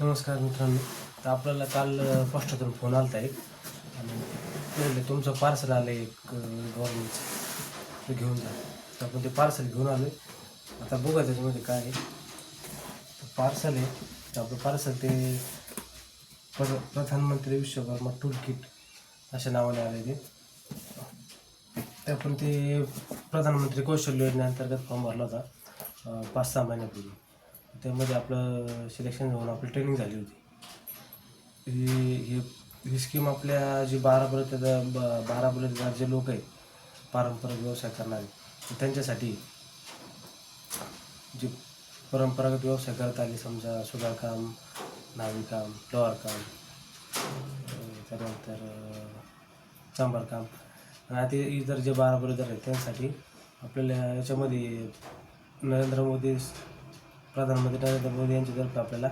नमस्कार मित्रांनो. तर आपल्याला काल पोस्टातून फोन आला एक. आणि म्हणले तुमचं पार्सल आलं एक गव्हर्नमेंटचं ते घेऊन जा. तर आपण ते पार्सल घेऊन आलो आता बघा त्याच्यामध्ये काय आहे. पार्सल आहे. तर आपलं पार्सल ते प्र प्रधानमंत्री विश्वकर्मा टूल किट अशा नावाने आले ते. तर आपण ते प्रधानमंत्री कौशल्य योजनेअंतर्गत फॉर्म भरला होता पाच सहा महिन्यापूर्वी. त्यामध्ये आपलं सिलेक्शन होऊन आपली ट्रेनिंग झाली होती. ही ही ही स्कीम आपल्या जी बारा पर्यंत ब- बारा पर्यंत जे लोक आहेत पारंपरिक व्यवसाय करणारे त्यांच्यासाठी जे परंपरागत व्यवसाय करत आले समजा सुधारकाम नाविकाम काम त्यानंतर चांबरकाम चांभारकाम आणि आता इतर जे बारा बलदर आहेत त्यांसाठी आपल्याला याच्यामध्ये नरेंद्र मोदी प्रधानमंत्री नरेंद्र मोदी यांच्यातर्फे आपल्याला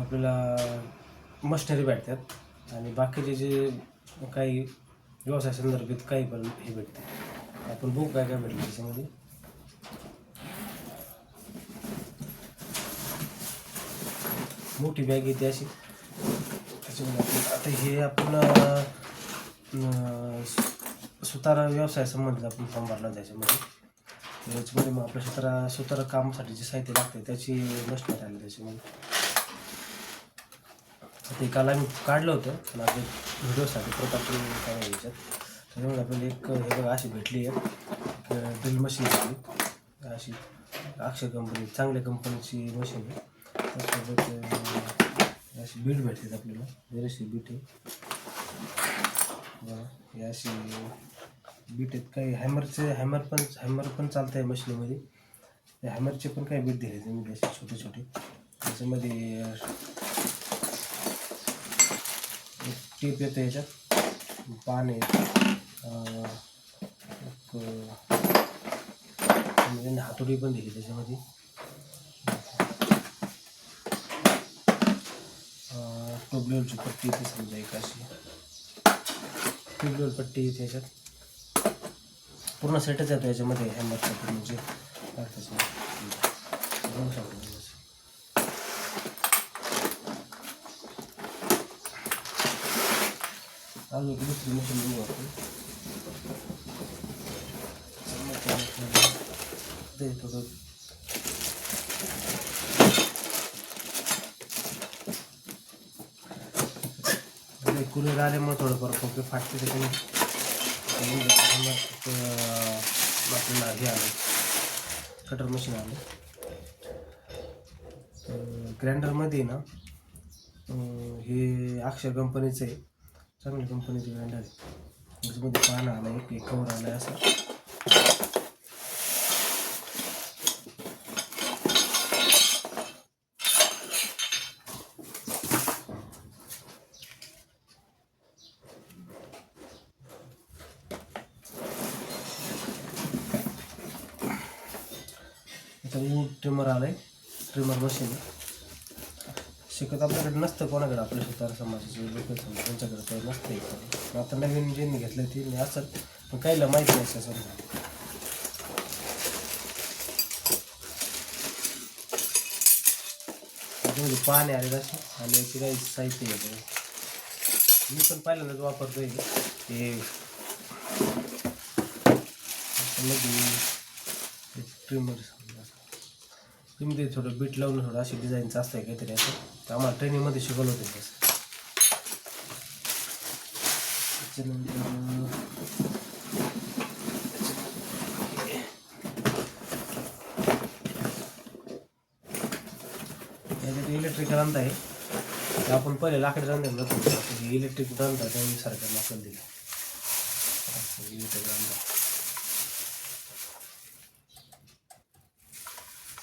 आपल्याला मशनरी भेटतात. आणि बाकीचे जे काही व्यवसाय संदर्भित काही पण हे भेटते. आपण बघू काय काय भेटलं त्याच्यामध्ये. मोठी बॅग येते अशी. त्याच्यामध्ये आता हे आपण सुतारा व्यवसाय संबंधित आपण फॉर्म भरला त्याच्यामध्ये. याच्यामध्ये मग आपल्या सुतारा सुतारा कामासाठी जे साहित्य लागते त्याची मशिनरी आली त्याच्यामध्ये. ते काल आम्ही काढलं होतं पण आपल्या व्हिडिओसाठी परत आपण काय याच्यात. त्याच्यामुळे आपल्याला एक हे बघा अशी भेटली आहे ड्रिल मशीन भेटली अशी अक्षय कंपनी चांगल्या कंपनीची मशीन आहे. त्यासोबत अशी बीट भेटतात आपल्याला. बरीचशी बीट आहे. अशी बीट आहेत. काही हॅमरचे हॅमर पण हॅमर पण चालतं आहे मशीनमध्ये. त्या हॅमरचे पण काही बीट दिले मी असे छोटे छोटे. त्याच्यामध्ये एक टेप येतं याच्यात. पान आहे. एक, म्हणजे हातोडी पण दिली त्याच्यामध्ये. टोबलेवरची पट्टी येते समजा एक अशी. टोबलेवर पट्टी येते याच्यात. पूर्ण सेटच येतो याच्यामध्ये हॅमरचा पूर्ण म्हणजे त्याचं अजून एक दुसरी मशीन बघू आपण. थोडं आल्यामुळे थोडंफार खोके फाटते त्याच्यामुळे त्याच्यामुळे समजा एक, अं, आपल्याला हे आलं. कटर मशीन आलं. ग्राइंडरमध्ये ना हे अक्षर कंपनीचं आहे. चांगल्या कंपनीचे ग्राइंडर आहे. त्याच्यामध्ये पान आलं एक एक कवर आलं असं. आता ऊन ट्रिमर आलं आहे ट्रिमर मशीन शिकत आपल्याकडे नसतं कोणाकडे आपल्या सुतार समाजाचे लोक समजा त्यांच्याकडे काही नसतं इकडे आता नवीन ज्यांनी घेतलं ते असं पण काहीला माहिती नाही असं समजा. त्याच्यामध्ये म्हणजे पाणी आले असे? आणि याचे काही साहित्य येतं मी पण पहिल्यांदाच वापरतोय. ते त्याच्यामध्ये ट्रिमर समजा तुम्ही ते थोडं बीट लावून थोडं अशी डिझाईनचं असतं काहीतरी असं. तर आम्हाला ट्रेनिंगमध्ये शिकवलं होतं तसं त्याच्यानंतर याच्यात इलेक्ट्रिकल अंत आहे आपण पहिले लाकडी रांधा जातो. इलेक्ट्रिक रांधा त्यांनी सरकारने आपल्याला दिलं. इलेक्ट्रिक रांधा.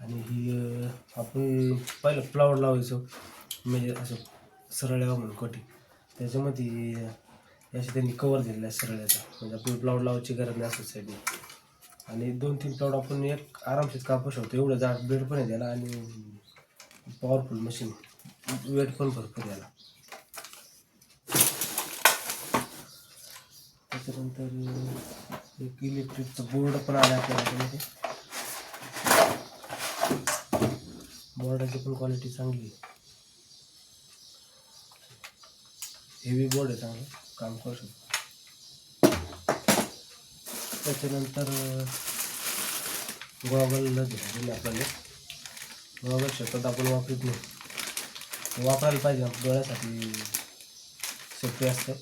आणि ही आपण पहिलं फ्लावर लावायचो. म्हणजे असं सरळ यावं म्हणून कोटी त्याच्यामध्ये असे त्यांनी कवर दिलेला आहे सरळ्याचा. म्हणजे आपण प्लाउड लावायची गरज नाही असं साईडने आणि दोन तीन प्लाउड आपण एक आरामशीर कापू शकतो एवढं जाड ब्लेड पण आहे त्याला आणि पॉवरफुल मशीन वेट पण भरपूर याला त्याच्यानंतर एक इलेक्ट्रिकचा बोर्ड पण आला आपल्याला त्यामध्ये बोर्डाची पण क्वालिटी चांगली आहे. हेवी बोर्ड आहे चांगलं काम करू शकतो. त्याच्यानंतर गॉगल दिले आपल्याला. गॉगल शकत आपण वापरत नाही. वापरायला पाहिजे आपल्या डोळ्यासाठी सेफ्टी असते.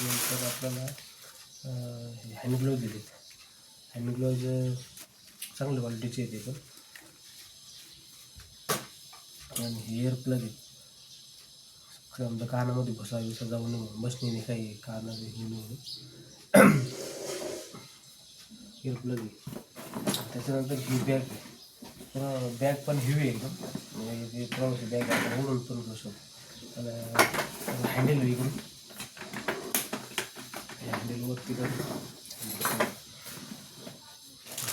नंतर आपल्याला हँडग्लोव्ह दिलेत हँडग्लोव्ह चांगल्या क्वालिटीचे आहेत पण. आणि हेअर प्लग आहे. समजा कानामध्ये घुसा विसा जाऊ नये बसणे काही कानामध्ये हे नाही एअर हेअर प्लग आहे. त्याच्यानंतर ही बॅग आहे. बॅग पण हेवी आहे एकदम. म्हणजे प्रवासी बॅग आहे आपण पण घेऊ शकतो. हँडल इकडून हँडल वरती कर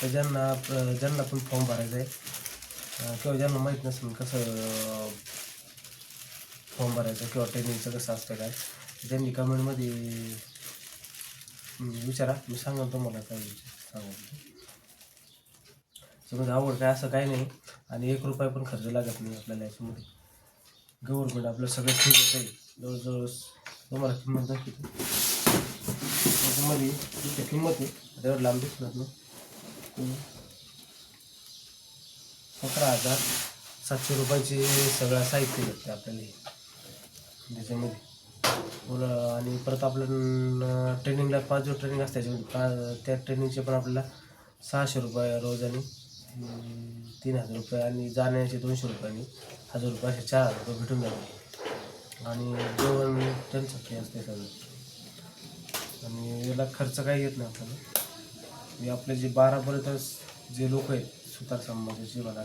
तर ज्यांना ज्यांना पण फॉर्म भरायचा आहे किंवा ज्यांना माहीत नसेल कसं फॉर्म भरायचं किंवा ट्रेनिंगचं कसं असतं काय त्यांनी कमेंटमध्ये विचारा. मी सांगा तुम्हाला काय सांगा त्याच्यामध्ये आवड काय असं काही नाही आणि एक रुपया पण खर्च लागत नाही आपल्याला याच्यामध्ये. गव्हर्नमेंट आपलं सगळं फ्री देत आहे जवळजवळ तुम्हाला किंमत दाखवते. त्याच्यामध्ये इथे किंमत आहे. त्यावर लांब दिसणार ना सतरा हजार सातशे रुपयाचे सगळं साहित्य भेटते आपल्याला त्याच्यामध्ये. पुढं आणि परत आपलं ट्रेनिंगला पाच जो ट्रेनिंग असते त्याच्यामध्ये. पा त्या ट्रेनिंगचे पण आपल्याला सहाशे रुपये रोज आणि तीन हजार रुपये आणि जाण्याचे दोनशे रुपये आणि हजार रुपये असे चार हजार रुपये भेटून जाते आणि जेवण त्यांचं फ्री असते सगळं. आणि याला खर्च काही येत नाही आपल्याला. हे आपले जे बारापर्यंत जे लोक आहेत सुतार समाजाचे म्हणा